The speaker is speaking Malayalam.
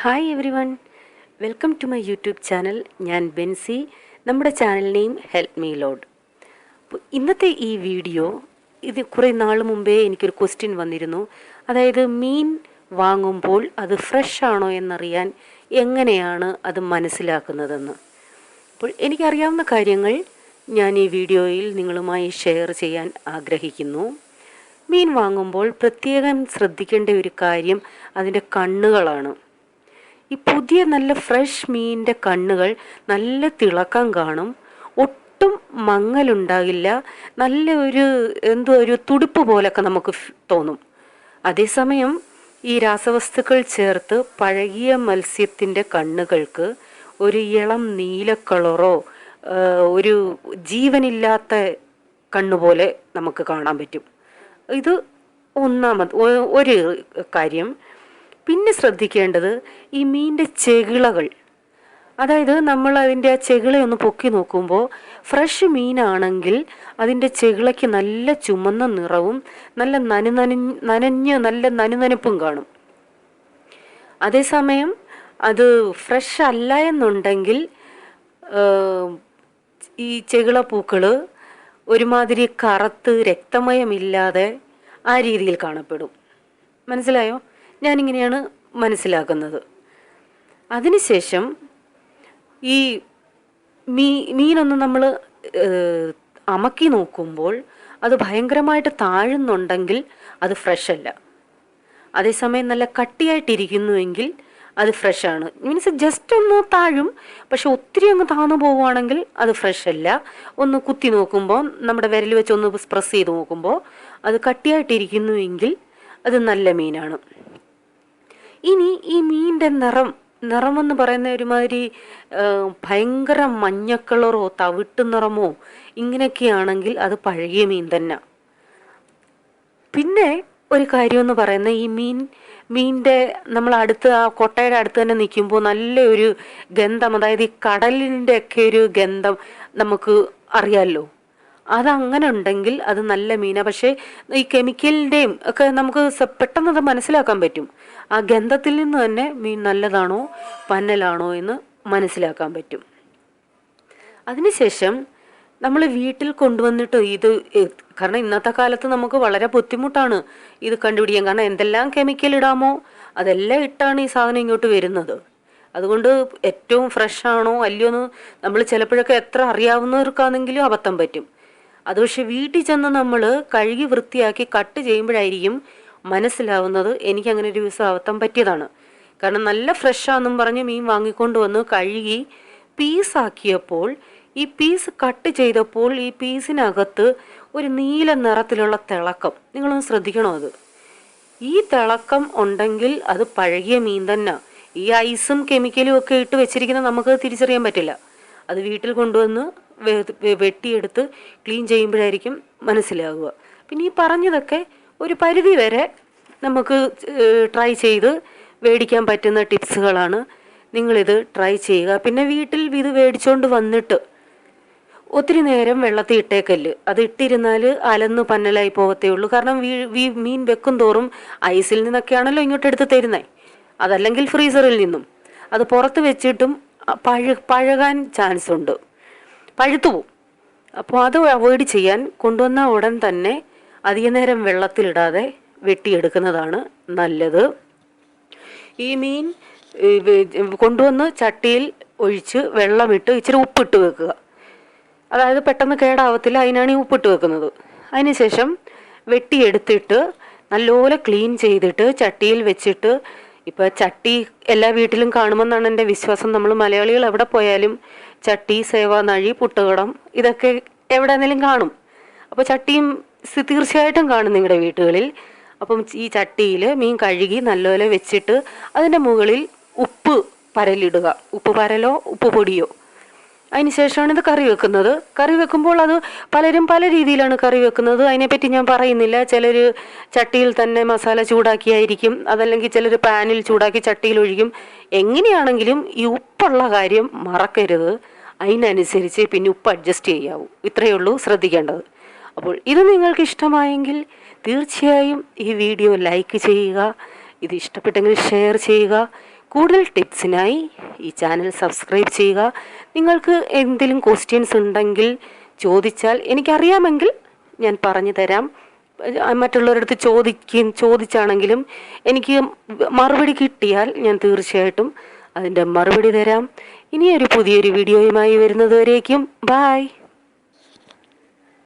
Hi everyone welcome to my YouTube channel ഞാൻ ബെൻസി. നമ്മുടെ channel name help me lord ഇന്നത്തെ ഈ വീഡിയോ ഇത് കുറേ നാൾ മുമ്പേ എനിക്കൊരു ക്വസ്റ്റ്യൻ വന്നിരുന്നു. അതായത് മീൻ വാങ്ങുമ്പോൾ അത് ഫ്രഷ് ആണോ എന്നറിയാൻ എങ്ങനെയാണ് അത് മനസ്സിലാക്കുന്നതെന്ന്. അപ്പോൾ എനിക്കറിയാവുന്ന കാര്യങ്ങൾ ഞാൻ ഈ വീഡിയോയിൽ നിങ്ങളുമായി ഷെയർ ചെയ്യാൻ ആഗ്രഹിക്കുന്നു. മീൻ വാങ്ങുമ്പോൾ പ്രത്യേകം ശ്രദ്ധിക്കേണ്ട ഒരു കാര്യം അതിന്റെ കണ്ണുകളാണ്. ഈ പുതിയ നല്ല ഫ്രഷ് മീനിന്റെ കണ്ണുകൾ നല്ല തിളക്കം കാണും. ഒട്ടും മങ്ങലുണ്ടാകില്ല. നല്ല ഒരു എന്തോ ഒരു തുടുപ്പ് പോലൊക്കെ നമുക്ക് തോന്നും. അതേസമയം ഈ രാസവസ്തുക്കൾ ചേർത്ത് പഴകിയ മത്സ്യത്തിന്റെ കണ്ണുകൾക്ക് ഒരു ഇളം നീല കളറോ ഒരു ജീവനില്ലാത്ത കണ്ണുപോലെ നമുക്ക് കാണാൻ പറ്റും. ഇത് ഒന്നാമത് ഒരു കാര്യം പിന്നെ ശ്രദ്ധിക്കേണ്ടത് ഈ മീനിന്റെ ചെകിളകൾ. അതായത് നമ്മൾ അതിന്റെ ആ ചെകിളയൊന്ന് പൊക്കി നോക്കുമ്പോൾ ഫ്രഷ് മീനാണെങ്കിൽ അതിന്റെ ചെകിളയ്ക്ക് നല്ല ചുമന്ന നിറവും നല്ല നനു നനഞ്ഞ് നനഞ്ഞ് നല്ല നനുനനുപ്പും കാണും. അതേസമയം അത് ഫ്രഷ് അല്ല എന്നുണ്ടെങ്കിൽ ഈ ചെകിള പൂക്കൾ ഒരുമാതിരി കറുത്ത് രക്തമയമില്ലാതെ ആ രീതിയിൽ കാണപ്പെടും. മനസ്സിലായോ? ഞാനിങ്ങനെയാണ് മനസ്സിലാക്കുന്നത്. അതിനുശേഷം ഈ മീ മീനൊന്ന് നമ്മൾ അമക്കി നോക്കുമ്പോൾ അത് ഭയങ്കരമായിട്ട് താഴുന്നുണ്ടെങ്കിൽ അത് ഫ്രഷ് അല്ല അതേസമയം നല്ല കട്ടിയായിട്ടിരിക്കുന്നുവെങ്കിൽ അത് ഫ്രഷ് ആണ് മീൻസ് ജസ്റ്റ് ഒന്ന് താഴും പക്ഷെ ഒത്തിരി അങ്ങ് താന്നു പോവുകയാണെങ്കിൽ അത് ഫ്രഷ് അല്ല ഒന്ന് കുത്തി നോക്കുമ്പോൾ നമ്മുടെ വിരൽ വെച്ച് ഒന്ന് പ്രസ് ചെയ്ത് നോക്കുമ്പോൾ അത് കട്ടിയായിട്ടിരിക്കുന്നുവെങ്കിൽ അത് നല്ല മീനാണ്. ഇനി ഈ മീനിന്റെ നിറം നിറമെന്ന് പറയുന്ന ഒരുമാതിരി ഭയങ്കര മഞ്ഞ കളറോ തവിട്ട് നിറമോ ഇങ്ങനെയൊക്കെയാണെങ്കിൽ അത് പഴകിയ മീൻ തന്നെ. പിന്നെ ഒരു കാര്യം എന്ന് പറയുന്ന ഈ മീൻ മീനിന്റെ നമ്മൾ അടുത്ത് ആ കൊട്ടയുടെ അടുത്ത് തന്നെ നിൽക്കുമ്പോൾ നല്ലൊരു ഗന്ധം അതായത് ഈ കടലിന്റെ ഒക്കെ ഒരു ഗന്ധം നമുക്ക് അറിയാമല്ലോ. അതങ്ങനെ ഉണ്ടെങ്കിൽ അത് നല്ല മീനാണ് പക്ഷേ ഈ കെമിക്കലിന്റെയും ഒക്കെ നമുക്ക് പെട്ടെന്ന് അത് മനസ്സിലാക്കാൻ പറ്റും. ആ ഗന്ധത്തിൽ നിന്ന് തന്നെ മീൻ നല്ലതാണോ പന്നലാണോ എന്ന് മനസ്സിലാക്കാൻ പറ്റും. അതിനുശേഷം നമ്മൾ വീട്ടിൽ കൊണ്ടുവന്നിട്ട് ഇത് കാരണം ഇന്നത്തെ കാലത്ത് നമുക്ക് വളരെ ബുദ്ധിമുട്ടാണ് ഇത് കണ്ടുപിടിക്കാൻ. കാരണം എന്തെല്ലാം കെമിക്കൽ ഇടാമോ അതെല്ലാം ഇട്ടാണ് ഈ സാധനം ഇങ്ങോട്ട് വരുന്നത്. അതുകൊണ്ട് ഏറ്റവും ഫ്രഷ് ആണോ അല്ലയോ എന്ന് നമ്മൾ ചിലപ്പോഴൊക്കെ എത്ര അറിയാവുന്നവർക്കാണെങ്കിലും അബദ്ധം പറ്റും. അത് പക്ഷെ വീട്ടിൽ ചെന്ന് നമ്മൾ കഴുകി വൃത്തിയാക്കി കട്ട് ചെയ്യുമ്പോഴായിരിക്കും മനസ്സിലാവുന്നത് എനിക്ക് അങ്ങനെ ഒരു ദിവസം അബദ്ധം പറ്റിയതാണ്. കാരണം നല്ല ഫ്രഷാന്നും പറഞ്ഞ് മീൻ വാങ്ങിക്കൊണ്ട് വന്ന് കഴുകി പീസാക്കിയപ്പോൾ ഈ പീസ് കട്ട് ചെയ്തപ്പോൾ ഈ പീസിനകത്ത് ഒരു നീല നിറത്തിലുള്ള തിളക്കം. നിങ്ങളൊന്ന് ശ്രദ്ധിക്കണോ അത്? ഈ തിളക്കം ഉണ്ടെങ്കിൽ അത് പഴകിയ മീൻ തന്നെ. ഈ ഐസും കെമിക്കലും ഒക്കെ ഇട്ട് വെച്ചിരിക്കുന്ന നമുക്ക് തിരിച്ചറിയാൻ പറ്റില്ല. അത് വീട്ടിൽ കൊണ്ടുവന്ന് വെട്ടിയെടുത്ത് ക്ലീൻ ചെയ്യുമ്പോഴായിരിക്കും മനസ്സിലാകുക പിന്നെ ഈ പറഞ്ഞതൊക്കെ ഒരു പരിധി വരെ നമുക്ക് ട്രൈ ചെയ്ത് മേടിക്കാൻ പറ്റുന്ന ടിപ്സുകളാണ്. നിങ്ങളിത് ട്രൈ ചെയ്യുക. പിന്നെ വീട്ടിൽ ഇത് മേടിച്ചുകൊണ്ട് വന്നിട്ട് ഒത്തിരി നേരം വെള്ളത്തിൽ ഇട്ടേക്കല്ല്. അത് ഇട്ടിരുന്നാൽ അലന്ന് പന്നലായി പോകത്തേ ഉള്ളൂ. കാരണം വീ മീൻ വെക്കും തോറും ഐസിൽ നിന്നൊക്കെയാണല്ലോ ഇങ്ങോട്ട് എടുത്ത് തരുന്നേ. അതല്ലെങ്കിൽ ഫ്രീസറിൽ നിന്നും. അത് പുറത്ത് വെച്ചിട്ടും പഴ പഴകാൻ ചാൻസ് ഉണ്ട് പഴുത്തു പോവും അപ്പോൾ അത് അവോയ്ഡ് ചെയ്യാൻ കൊണ്ടുവന്ന ഉടൻ തന്നെ അധിക നേരം വെള്ളത്തിലിടാതെ വെട്ടിയെടുക്കുന്നതാണ് നല്ലത്. ഈ മീൻ കൊണ്ടുവന്ന് ചട്ടിയിൽ ഒഴിച്ച് വെള്ളമിട്ട് ഇച്ചിരി ഉപ്പിട്ട് വെക്കുക. അതായത് പെട്ടെന്ന് കേടാവത്തില്ല അതിനാണ് ഈ ഉപ്പിട്ട് വെക്കുന്നത്. അതിനുശേഷം വെട്ടിയെടുത്തിട്ട് നല്ലപോലെ ക്ലീൻ ചെയ്തിട്ട് ചട്ടിയിൽ വെച്ചിട്ട് ഇപ്പോൾ ചട്ടി എല്ലാ വീട്ടിലും കാണുമെന്നാണ് എന്റെ വിശ്വാസം. നമ്മൾ മലയാളികൾ എവിടെ പോയാലും ചട്ടി സേവ നഴി പുട്ടുകടം ഇതൊക്കെ എവിടെയെങ്കിലും കാണും. അപ്പോൾ ചട്ടിയും തീർച്ചയായിട്ടും കാണും നിങ്ങളുടെ വീട്ടുകളിൽ അപ്പം ഈ ചട്ടിയിൽ മീൻ കഴുകി നല്ലപോലെ വെച്ചിട്ട് അതിന്റെ മുകളിൽ ഉപ്പ് പരലിടുക. ഉപ്പ് പരലോ ഉപ്പ് പൊടിയോ. അതിനുശേഷമാണ് ഇത് കറി വെക്കുന്നത്. കറി വെക്കുമ്പോൾ അത് പലരും പല രീതിയിലാണ് കറി വെക്കുന്നത്. അതിനെപ്പറ്റി ഞാൻ പറയുന്നില്ല. ചിലർ ചട്ടിയിൽ തന്നെ മസാല ചൂടാക്കിയായിരിക്കും. അതല്ലെങ്കിൽ ചിലർ പാനിൽ ചൂടാക്കി ചട്ടിയിൽ ഒഴിക്കും. എങ്ങനെയാണെങ്കിലും ഈ ഉപ്പുള്ള കാര്യം മറക്കരുത്. അതിനനുസരിച്ച് പിന്നെ ഉപ്പ് അഡ്ജസ്റ്റ് ചെയ്യാവൂ. ഇത്രയേ ഉള്ളൂ ശ്രദ്ധിക്കേണ്ടത്. അപ്പോൾ ഇത് നിങ്ങൾക്ക് ഇഷ്ടമായെങ്കിൽ തീർച്ചയായും ഈ വീഡിയോ ലൈക്ക് ചെയ്യുക. ഇത് ഇഷ്ടപ്പെട്ടെങ്കിൽ ഷെയർ ചെയ്യുക. കൂടുതൽ ടിപ്സിനായി ഈ ചാനൽ സബ്സ്ക്രൈബ് ചെയ്യുക. നിങ്ങൾക്ക് എന്തെങ്കിലും ക്വസ്റ്റ്യൻസ് ഉണ്ടെങ്കിൽ ചോദിച്ചാൽ എനിക്കറിയാമെങ്കിൽ ഞാൻ പറഞ്ഞു തരാം. മറ്റുള്ളവരടുത്ത് ചോദിക്കും ചോദിച്ചാണെങ്കിലും എനിക്ക് മറുപടി കിട്ടിയാൽ ഞാൻ തീർച്ചയായിട്ടും അതിന്റെ മറുപടി തരാം. ഇനിയൊരു പുതിയൊരു വീഡിയോയുമായി വരുന്നതുവരേക്കും. ബായ്